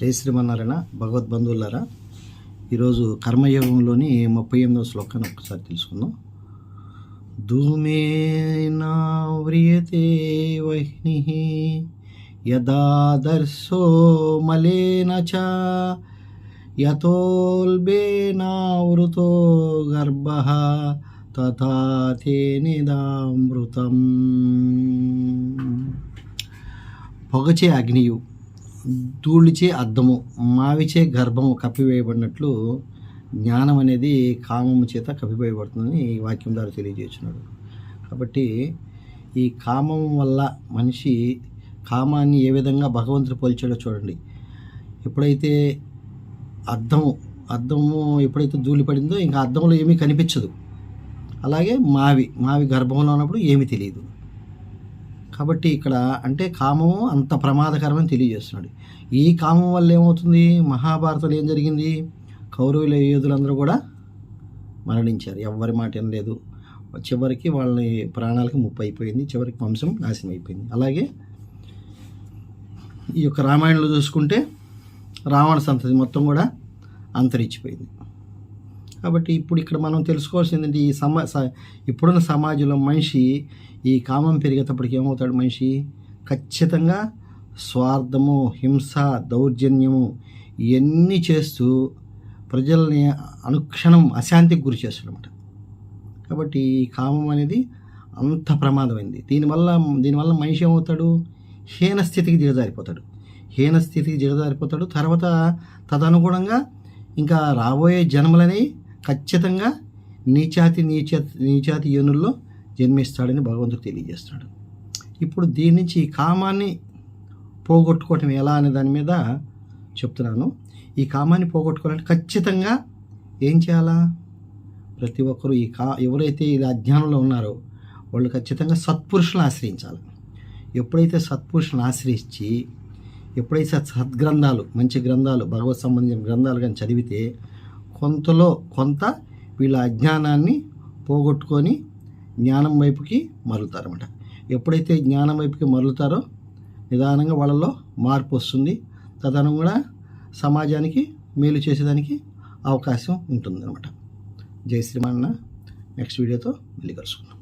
జై శ్రీమన్నారాయణ భగవద్బంధువులారా ఈరోజు కర్మయోగంలోని ముప్పై ఎనిమిదవ శ్లోకాన్ని ఒకసారి తెలుసుకుందాం. ధూమేనా వ్రియతే వహ్ని యదాదర్శో మలేన చ యతోల్బేనావృతో గర్భ తథా తేనిదామృతం పొగచే అగ్నియు ధూళిచే అద్దము మావిచే గర్భము కప్పివేయబడినట్లు జ్ఞానం అనేది కామము చేత కప్పివేయబడుతుందని ఈ వాక్యం ద్వారా తెలియజేస్తున్నాడు. కాబట్టి ఈ కామం వల్ల మనిషి కామాన్ని ఏ విధంగా భగవంతుడు పోల్చాడో చూడండి. ఎప్పుడైతే అద్దము అద్దము ఎప్పుడైతే ధూళి పడిందో ఇంకా అద్దంలో ఏమీ కనిపించదు. అలాగే మావి మావి గర్భంలో ఉన్నప్పుడు ఏమీ తెలియదు. కాబట్టి ఇక్కడ అంటే కామము అంత ప్రమాదకరమని తెలియజేస్తున్నాడు. ఈ కామం వల్ల ఏమవుతుంది? మహాభారతంలో ఏం జరిగింది? కౌరవుల యోధులందరూ కూడా మరణించారు. ఎవ్వరి మాట ఏం లేదు చివరికి వాళ్ళని ప్రాణాలకు ముప్పు అయిపోయింది చివరికి వంశం నాశనం అయిపోయింది అలాగే ఈ యొక్క రామాయణంలో చూసుకుంటే రావణ సంతతి మొత్తం కూడా అంతరించిపోయింది. కాబట్టి ఇప్పుడు ఇక్కడ మనం తెలుసుకోవాల్సింది ఏంటంటే ఈ సమా ఇప్పుడున్న సమాజంలో మనిషి ఈ కామం పెరిగేటప్పటికి ఏమవుతాడు మనిషి? ఖచ్చితంగా స్వార్థము హింస దౌర్జన్యము ఇవన్నీ చేస్తూ ప్రజల్ని అనుక్షణం అశాంతికి గురి చేస్తాడనమాట కాబట్టి ఈ కామం అనేది అంత ప్రమాదమైంది. దీనివల్ల దీనివల్ల మనిషి ఏమవుతాడు? హీన స్థితికి దిగజారిపోతాడు. హీన స్థితికి దిగజారిపోతాడు. తర్వాత తదనుగుణంగా ఇంకా రాబోయే జన్మలని ఖచ్చితంగా నీచాతి నీచ నీచాతి యోనుల్లో జన్మిస్తాడని భగవంతుడు తెలియజేస్తాడు. ఇప్పుడు దీని నుంచి ఈ కామాన్ని పోగొట్టుకోవటం ఎలా అనే దాని మీద చెప్తున్నాను. ఈ కామాన్ని పోగొట్టుకోవాలంటే ఖచ్చితంగా ఏం చేయాలా? ప్రతి ఒక్కరూ ఈ కా ఎవరైతే ఇది అజ్ఞానంలో ఉన్నారో వాళ్ళు ఖచ్చితంగా సత్పురుషులను ఆశ్రయించాలి. ఎప్పుడైతే సత్పురుషులను ఆశ్రయించి ఎప్పుడైతే సద్గ్రంథాలు మంచి గ్రంథాలు భగవత్ సంబంధించిన గ్రంథాలు కానీ చదివితే కొంతలో కొంత వీళ్ళ అజ్ఞానాన్ని పోగొట్టుకొని జ్ఞానం వైపుకి మరలుతారన్నమాట. ఎప్పుడైతే జ్ఞానం వైపుకి మరలుతారో నిదానంగా వాళ్ళలో మార్పు వస్తుంది. తదనుగుణ సమాజానికి మేలు చేసేదానికి అవకాశం ఉంటుందన్నమాట. జై శ్రీమన్న నెక్స్ట్ వీడియోతో మళ్ళీ కలుసుకుందాం.